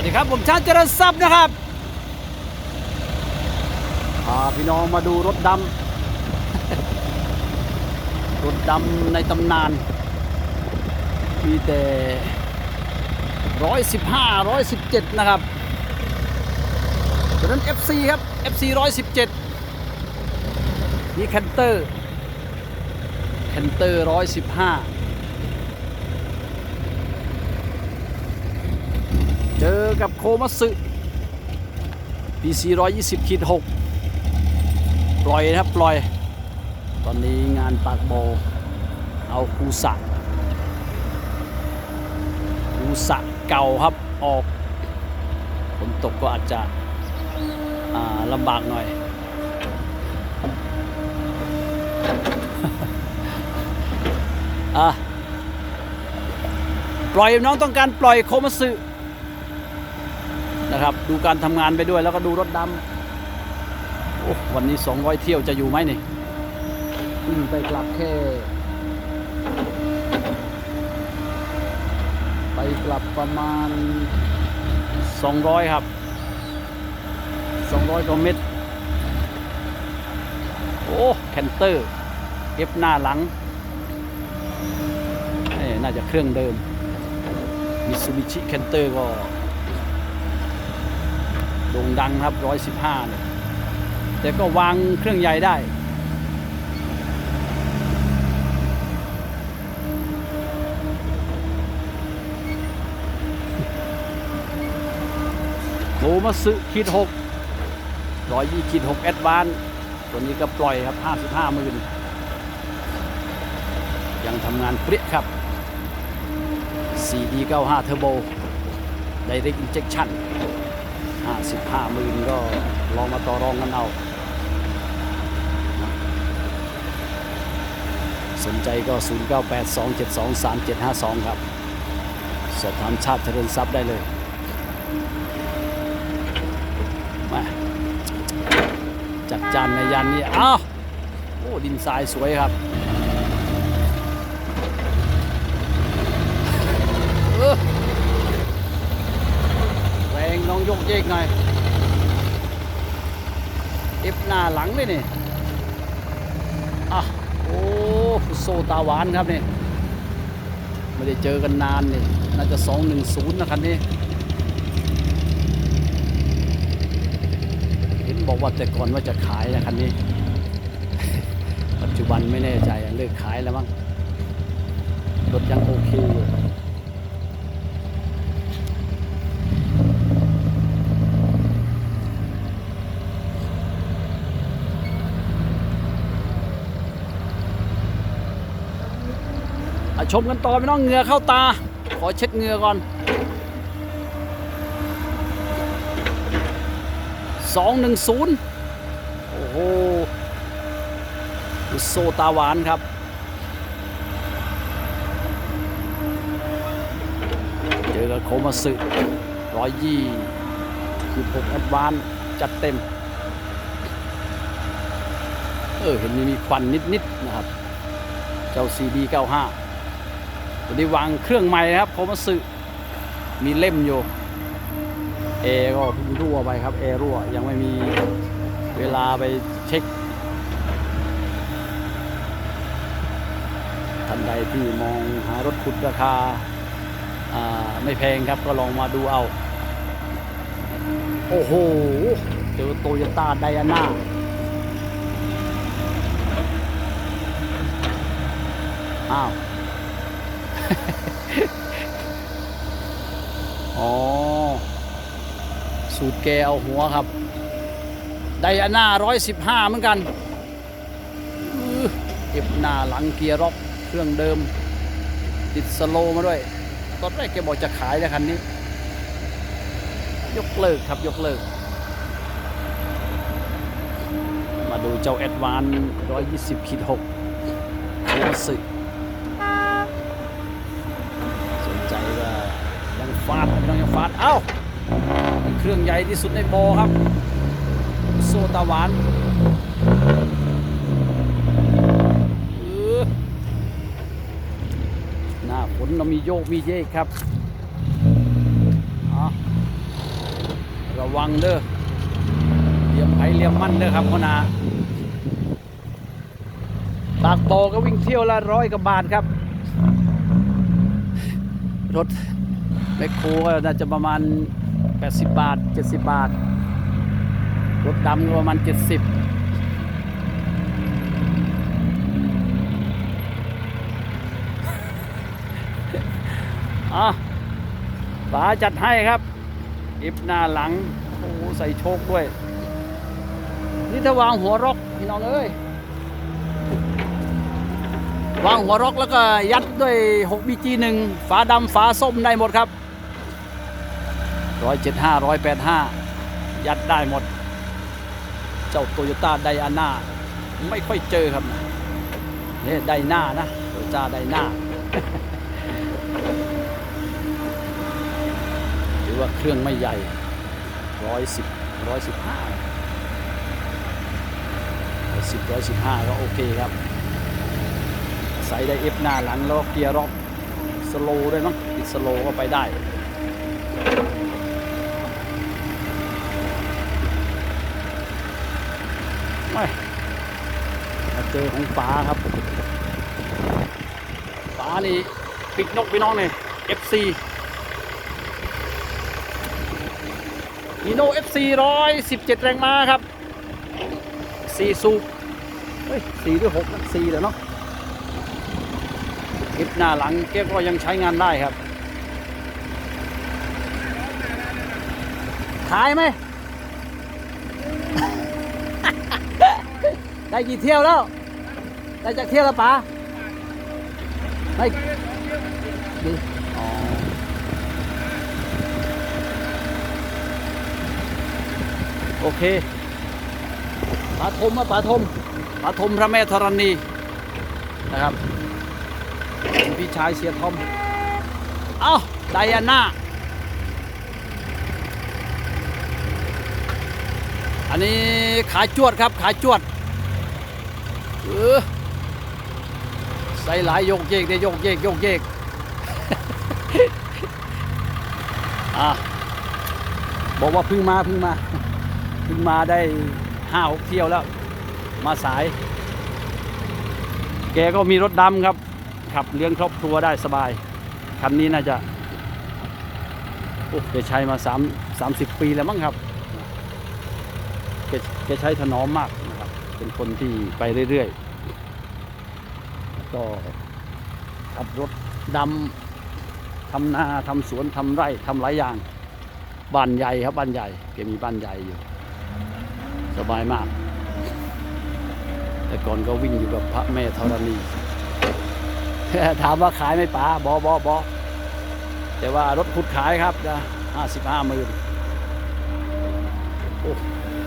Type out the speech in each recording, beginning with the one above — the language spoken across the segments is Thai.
วัสดีครับ ผมชาญเจริญทรัพย์นะครับพาพี่น้องมาดูรถดำรถดำในตำนาน มีแต่ร้อยสิบห้าร้อยสิบเจ็ดนะครับตัวนั้น FC ครับ FC ร้อยสิบเจ็ดนี่แคนเตอร์แคนเตอร์ร้อยสิบห้า เจอกับโคมัสึ PC 120ขีด6ปล่อยนะครับปล่อย ตอนนี้งานปากโบเอาคูสะคูสะเก่าครับออกฝนตกก็อาจจะลำบากหน่อย อะปล่อยน้องต้องการปล่อยโคมัสึ นะครับ ดูการทำงานไปด้วยแล้วก็ดูรถดำโอ้วันนี้ 200 เที่ยวจะอยู่ไหมนี่ขึ้นไปกลับแค่ ไปกลับประมาณ 200 ครับ 200กว่าเมตรโอ้แคนเตอร์เอฟหน้าหลังน่าจะเครื่องเดิมมิซูบิชิแคนเตอร์ก็ โด่งดังครับ115เนี่ยแต่ก็วางเครื่องใหญ่ได้โคมาสึขีดหกร้อยยี่ขีดหกแอดวานตัวนี้ก็ปล่อยครับ55หมื่นยังทำงานเปรี้ยครับ 4D95 Turbo Direct Injection 55หมื่นก็ลองมาต่อรองกันเอา สนใจก็ 0982723752 ครับ สอบถามชาติเจริญทรัพย์ได้เลย มาจัดจานในยันนี้อ้าวโอ้ดินทรายสวยครับเออ แรงลองยก เยกหน่อยเอฟหน้าหลังเลยนี่อะโอ้โซตาหวานครับนี่ไม่ได้เจอกันนานนี่น่าจะ 210 นะคันนี้เห็นบอกว่าแต่ก่อนว่าจะขายนะคันนี้ ปัจจุบันไม่แน่ใจเลิกขายแล้วมั้งรถยังโอเคอยู่ ชมกันต่อไม่ต้องเหงื่อเข้าตา ขอเช็ดเหงื่อก่อนสองหนึ่งศูนย์โอ้โหโซตาหวานครับเจอกับโคมาสึร้อยยี่คือหกแอดวานจัดเต็ม เออ เห็นมีควันนิด ๆ นะครับ เจ้า CD 95 ตัวนี้วางเครื่องใหม่นะครับโคมาสึมีเล่มอยู่แอร์ก็เพิ่งรั่วไปครับแอร์รั่วยังไม่มีเวลาไปเช็ค ท่านใดที่มองหารถขุดราคาอ่าไม่แพงครับก็ลองมาดูเอา โอ้โหเจอโตโยต้าไดอาน่าอ้าว อ๋อ สูตรแกเอาหัวครับ ไดอาน่าร้อยสิบห้าเหมือนกันอื้อเก็บหน้าหลังเกียร์ร็อกเครื่องเดิม ติดสโลมาด้วย ตอนแรกแกบอกจะขายนะคันนี้ ยกเลิกครับยกเลิก มาดูเจ้าแอดวาน120ขีด6โคสึนใจว่ายัง ฟาดไม่ต้องยังฟาด เอ้าเครื่องใหญ่ที่สุดในโบครับ โซตาหวานหน้าฝนเรามีโยกมีเยกครับอ๋อระวังเด้อเลียมไผเลียมมั่นเด้อครับพนาปากโปก็วิ่งเที่ยวละร้อยกว่าบาทครับ รถ แมคโครก็น่าจะประมาณ 80 บาท 70 บาท รถดำก็ประมาณ 70อะป๋าจัดให้ครับ อิบหน้าหลัง โอ้ใส่โชคด้วย นี่ถ้าวางหัวรกพี่น้องเอ้ย วางหัวรกแล้วก็ยัดด้วย 6BG 1ฝาดำฝาส้มได้หมดครับ 175 185ยัดได้หมด เจ้าโตโยต้าไดอาน่าไม่ค่อยเจอครับนี่ไดหน้านะโตโยต้าไดหน้าหรือว่าเครื่องไม่ใหญ่ร้อยสิบร้อยสิบห้าร้อยสิบร้อยสิบห้าก็โอเคครับใส่ได้เอฟหน้าหลังแล้วก็เกียร์ร็อกสโลว์ด้วยมั้งติดสโลก็ไปได้ ไม่เจอของป๋าครับป๋านี่ปิกนกพี่น้องเนี่ย FC นีโน่ FC ร้อยสิบเจ็ดแรงม้าครับสี่สูบเฮ้ยสี่ด้วยหกนะสี่แล้วเนาะคลิปหน้าหลังเก็ก็ยังใช้งานได้ครับ ขายไหม ได้กี่เที่ยวแล้ว ได้จากเที่ยวแล้วป๋าได้ดีอ๋อโอเคปาทมอะปาทมปาทมพระแม่ธรณีนะครับพี่ชายเสียทอม เอ้าไดอาน่าอันนี้ขาจวดครับ ขาจวด ใส่หลายโยกเยกได้โยกเยกโยกเยกอะบอกว่าเพิ่งมาเพิ่งมาเพิ่งมาได้ห้าหกเที่ยวแล้ว มาสาย แกก็มีรถดำครับ ขับเลี้ยงครอบครัวได้สบาย คันนี้น่าจะโอ้แกใช้มาสามสามสิบปีแล้วมั้งครับแกแกใช้ถนอมมาก เป็นคนที่ไปเรื่อยๆ ก็ขับรถดำทำนาทำสวนทำไร่ทำหลายอย่าง บ้านใหญ่ครับบ้านใหญ่แกมีบ้านใหญ่อยู่ สบายมาก แต่ก่อนก็วิ่งอยู่กับพระแม่ธรณี ถามว่าขายไหมป๋าบอบอบอแต่ว่ารถขุดขายครับนะห้าสิบห้าหมื่นโอ้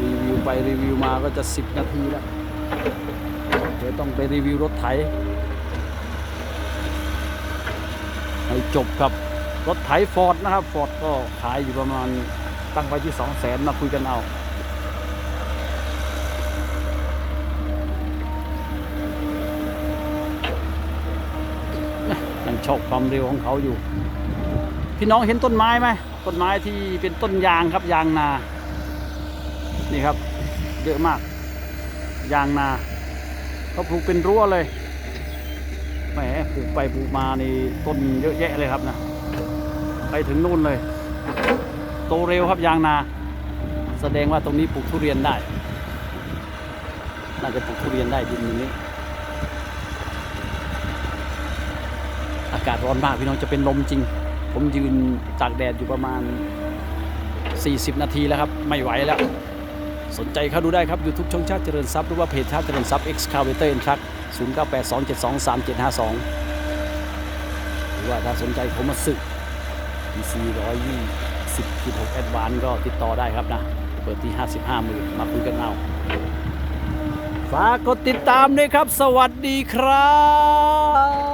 รีวิวไปรีวิวมาก็จะสิบนาทีแล้วเดี๋ยวต้องไปรีวิวรถไถ ให้จบกับรถไถฟอร์ดนะครับฟอร์ดก็ขายอยู่ประมาณตั้งไว้ที่สองแสนมาคุยกันเอายังชอบความเร็วของเขาอยู่ พี่น้องเห็นต้นไม้ไหมต้นไม้ที่เป็นต้นยางครับยางนา นี่ครับ เยอะมาก ยางนาเขาปลูกเป็นรั้วเลยแหมปลูกไปปลูกมานี่ต้นเยอะแยะเลยครับนะไปถึงนู่นเลย โตเร็วครับยางนา แสดงว่าตรงนี้ปลูกทุเรียนได้ น่าจะปลูกทุเรียนได้ดินตรงนี้ อากาศร้อนมากพี่น้องจะเป็นลมจริง ผมยืนตากแดดอยู่ประมาณ 40 นาทีแล้วครับ ไม่ไหวแล้ว สนใจเข้าดูได้ครับ YouTube ช่องชาติเจริญทรัพย์หรือว่าเพจชาติเจริญทรัพย์ Excavator and Truck 0982723752 หรือว่าถ้าสนใจผมมาสึก PC 120.6 Advance ก็ติดต่อได้ครับนะ เปิดที่ 55หมื่นมาคุยกันเอาฝากกดติดตามด้วยครับ สวัสดีครับ